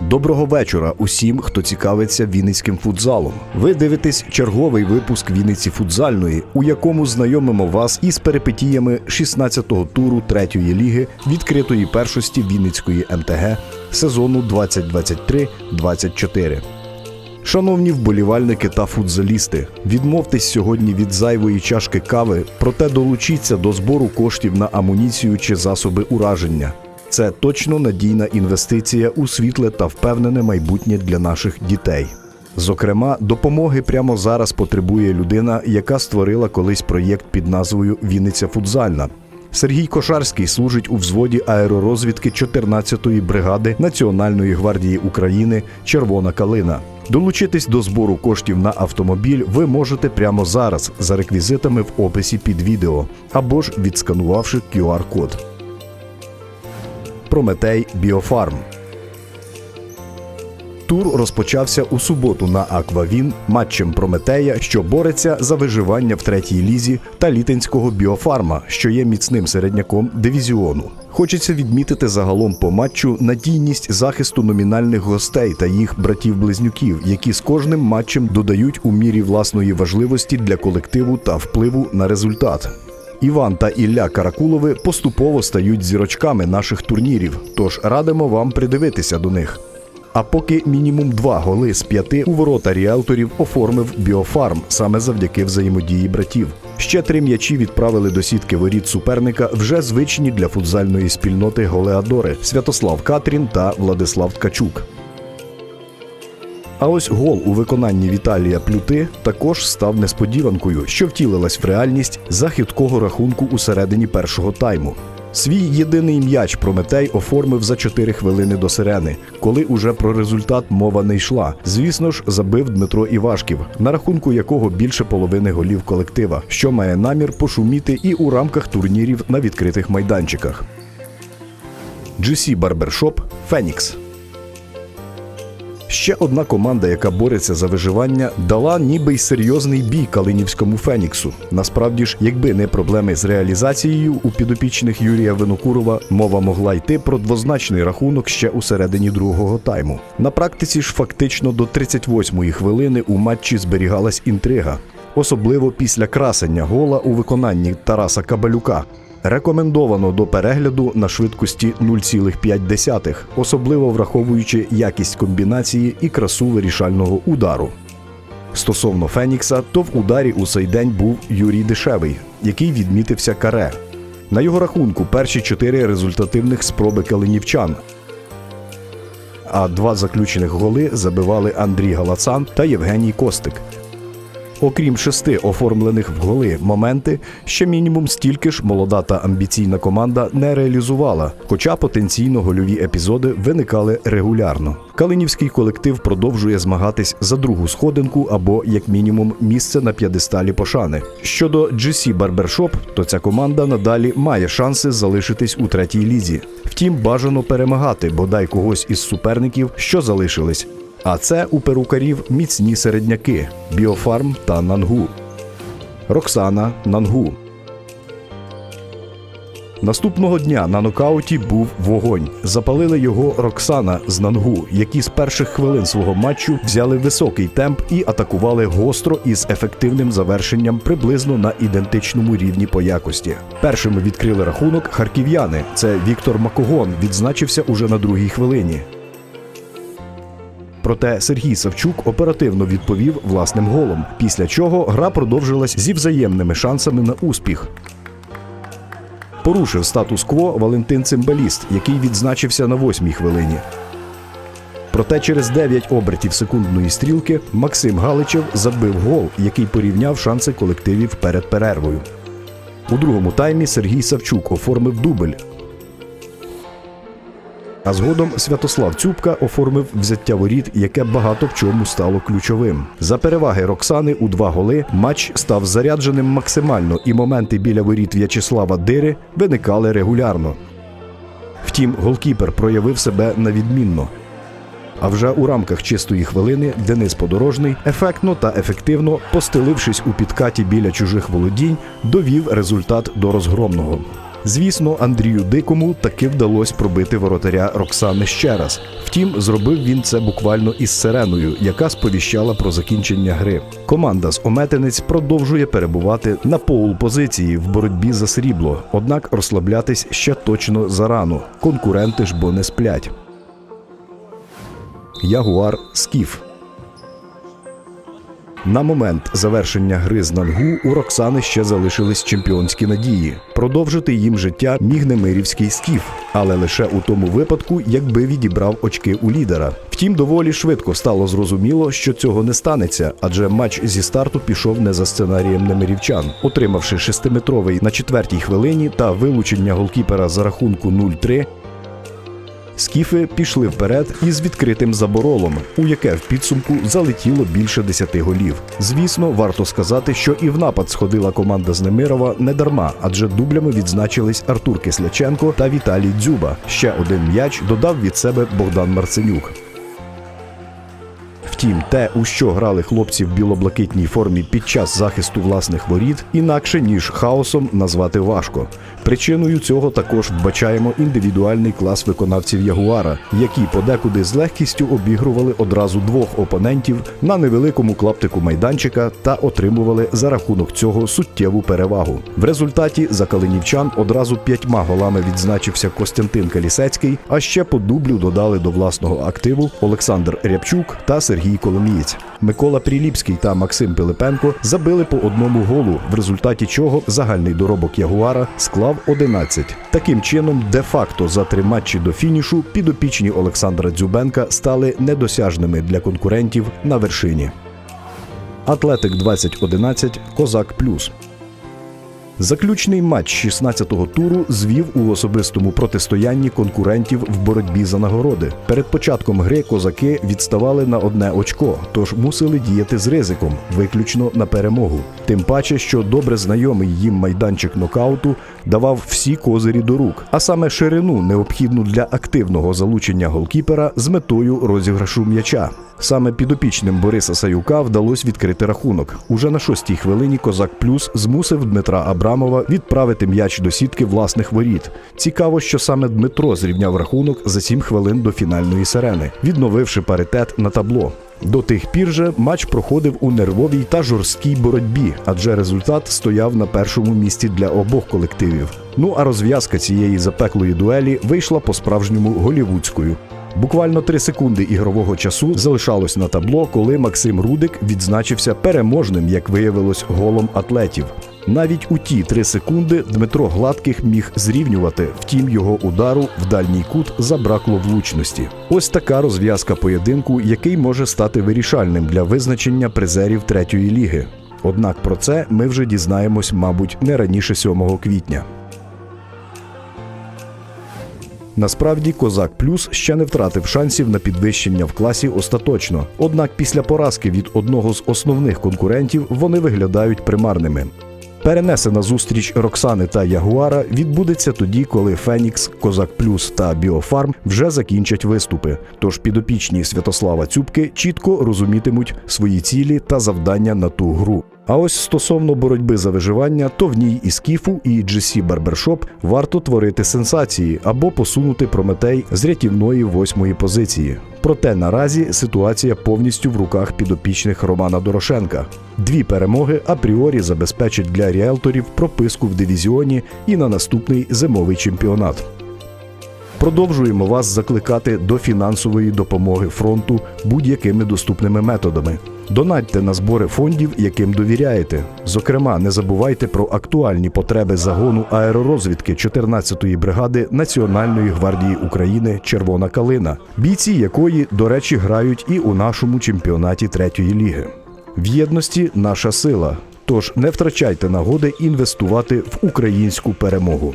Доброго вечора усім, хто цікавиться Вінницьким футзалом. Ви дивитесь черговий випуск Вінниці футзальної, у якому знайомимо вас із перипетіями 16-го туру третьої ліги відкритої першості Вінницької МТГ сезону 2023-24. Шановні вболівальники та футзалісти, відмовтесь сьогодні від зайвої чашки кави, проте долучіться до збору коштів на амуніцію чи засоби ураження. Це точно надійна інвестиція у світле та впевнене майбутнє для наших дітей. Зокрема, допомоги прямо зараз потребує людина, яка створила колись проєкт під назвою Вінниця футзальна. Сергій Кошарський служить у взводі аеророзвідки 14-ї бригади Національної гвардії України Червона калина. Долучитись до збору коштів на автомобіль ви можете прямо зараз за реквізитами в описі під відео або ж відсканувавши QR-код. Прометей Біофарм. Тур розпочався у суботу на Аквавін матчем Прометея, що бореться за виживання в третій лізі, та літинського біофарма, що є міцним середняком дивізіону. Хочеться відмітити загалом по матчу надійність захисту номінальних гостей та їх братів-близнюків, які з кожним матчем додають у мірі власної важливості для колективу та впливу на результат. Іван та Ілля Каракулови поступово стають зірочками наших турнірів, тож радимо вам придивитися до них. А поки мінімум два голи з п'яти у ворота ріелторів оформив біофарм саме завдяки взаємодії братів. Ще три м'ячі відправили до сітки воріт суперника вже звичні для футзальної спільноти голеадори Святослав Катрін та Владислав Ткачук. А ось гол у виконанні Віталія Плюти також став несподіванкою, що втілилась в реальність за рахунку у середині першого тайму. Свій єдиний м'яч Прометей оформив за 4 хвилини до сирени, коли уже про результат мова не йшла. Звісно ж, забив Дмитро Івашків, на рахунку якого більше половини голів колектива, що має намір пошуміти і у рамках турнірів на відкритих майданчиках. GC Барбершоп Фенікс. Ще одна команда, яка бореться за виживання, дала ніби й серйозний бій Калинівському Феніксу. Насправді ж, якби не проблеми з реалізацією у підопічних Юрія Винокурова, мова могла йти про двозначний рахунок ще у середині другого тайму. На практиці ж фактично до 38-ї хвилини у матчі зберігалась інтрига, особливо після красення гола у виконанні Тараса Кабалюка. Рекомендовано до перегляду на швидкості 0,5, особливо враховуючи якість комбінації і красу вирішального удару. Стосовно Фенікса, то в ударі у цей день був Юрій Дешевий, який відмітився каре. На його рахунку перші чотири результативних спроби калинівчан. А два заключених голи забивали Андрій Галацан та Євгеній Костик. Окрім шести оформлених в голи моменти, ще мінімум стільки ж молода та амбіційна команда не реалізувала, хоча потенційно гольові епізоди виникали регулярно. Калинівський колектив продовжує змагатись за другу сходинку або, як мінімум, місце на п'єдесталі пошани. Щодо GC Barbershop, то ця команда надалі має шанси залишитись у третій лізі. Втім, бажано перемагати бодай когось із суперників, що залишились. А це у перукарів міцні середняки Біофарм та Нангу. Роксана Нангу. Наступного дня на нокауті був вогонь. Запалили його Роксана з Нангу, які з перших хвилин свого матчу взяли високий темп і атакували гостро із ефективним завершенням приблизно на ідентичному рівні по якості. Першими відкрили рахунок харків'яни. Це Віктор Макогон відзначився уже на другій хвилині. Проте Сергій Савчук оперативно відповів власним голом, після чого гра продовжилась зі взаємними шансами на успіх. Порушив статус-кво Валентин Цимбаліст, який відзначився на восьмій хвилині. Проте через 9 обертів секундної стрілки Максим Галичев забив гол, який порівняв шанси колективів перед перервою. У другому таймі Сергій Савчук оформив дубль, а згодом Святослав Цюбка оформив взяття воріт, яке багато в чому стало ключовим. За переваги Роксани у два голи матч став зарядженим максимально, і моменти біля воріт В'ячеслава Дири виникали регулярно. Втім, голкіпер проявив себе на відмінно. А вже у рамках чистої хвилини Денис Подорожний ефектно та ефективно, постелившись у підкаті біля чужих володінь, довів результат до розгромного. Звісно, Андрію Дикому таки вдалося пробити воротаря Роксани ще раз. Втім, зробив він це буквально із сиреною, яка сповіщала про закінчення гри. Команда з Ометенець продовжує перебувати на поул позиції в боротьбі за срібло, однак розслаблятись ще точно зарано. Конкуренти ж бо не сплять. Ягуар Скіф. На момент завершення гри з Нангу у Роксани ще залишились чемпіонські надії. Продовжити їм життя міг немирівський скіф, але лише у тому випадку, якби відібрав очки у лідера. Втім, доволі швидко стало зрозуміло, що цього не станеться, адже матч зі старту пішов не за сценарієм немирівчан, отримавши шестиметровий на четвертій хвилині та вилучення голкіпера за рахунку 0-3, Скіфи пішли вперед із відкритим заборолом, у яке в підсумку залетіло більше десяти голів. Звісно, варто сказати, що і в напад сходила команда з Немирова не дарма, адже дублями відзначились Артур Кисляченко та Віталій Дзюба. Ще один м'яч додав від себе Богдан Марценюк. Втім, те, у що грали хлопці в білоблакитній формі під час захисту власних воріт, інакше ніж хаосом назвати важко. Причиною цього також вбачаємо індивідуальний клас виконавців Ягуара, які подекуди з легкістю обігрували одразу двох опонентів на невеликому клаптику майданчика та отримували за рахунок цього суттєву перевагу. В результаті за калинівчан одразу п'ятьма голами відзначився Костянтин Калісецький, а ще по дублю додали до власного активу Олександр Рябчук та Сергій Коломієць. Микола Приліпський та Максим Пилипенко забили по одному голу, в результаті чого загальний доробок Ягуара склав 11. Таким чином, де-факто за три матчі до фінішу підопічні Олександра Дзюбенка стали недосяжними для конкурентів на вершині. Атлетик 2011 Козак Плюс. Заключний матч 16-го туру звів у особистому протистоянні конкурентів в боротьбі за нагороди. Перед початком гри козаки відставали на одне очко, тож мусили діяти з ризиком, виключно на перемогу. Тим паче, що добре знайомий їм майданчик нокауту давав всі козирі до рук, а саме ширину, необхідну для активного залучення голкіпера з метою розіграшу м'яча. Саме підопічним Бориса Саюка вдалося відкрити рахунок. Уже на шостій хвилині Козак Плюс змусив Дмитра Абрамова відправити м'яч до сітки власних воріт. Цікаво, що саме Дмитро зрівняв рахунок за 7 хвилин до фінальної сирени, відновивши паритет на табло. До тих пір же матч проходив у нервовій та жорсткій боротьбі, адже результат стояв на першому місці для обох колективів. Ну а розв'язка цієї запеклої дуелі вийшла по-справжньому голівудською. Буквально три секунди ігрового часу залишалось на табло, коли Максим Рудик відзначився переможним, як виявилось, голом атлетів. Навіть у ті три секунди Дмитро Гладких міг зрівнювати, втім його удару в дальній кут забракло влучності. Ось така розв'язка поєдинку, який може стати вирішальним для визначення призерів третьої ліги. Однак про це ми вже дізнаємось, мабуть, не раніше 7 квітня. Насправді Козак Плюс ще не втратив шансів на підвищення в класі остаточно. Однак після поразки від одного з основних конкурентів вони виглядають примарними. Перенесена зустріч Роксани та Ягуара відбудеться тоді, коли Фенікс, Козак Плюс та Біофарм вже закінчать виступи. Тож підопічні Святослава Цюбки чітко розумітимуть свої цілі та завдання на ту гру. А ось стосовно боротьби за виживання, то в ній і Скіфу, і GC Barbershop варто творити сенсації або посунути Прометей з рятівної восьмої позиції. Проте наразі ситуація повністю в руках підопічних Романа Дорошенка. Дві перемоги апріорі забезпечать для ріелторів прописку в дивізіоні і на наступний зимовий чемпіонат. Продовжуємо вас закликати до фінансової допомоги фронту будь-якими доступними методами. Донатьте на збори фондів, яким довіряєте. Зокрема, не забувайте про актуальні потреби загону аеророзвідки 14-ї бригади Національної гвардії України Червона калина, бійці якої, до речі, грають і у нашому чемпіонаті третьої ліги. В єдності наша сила. Тож не втрачайте нагоди інвестувати в українську перемогу.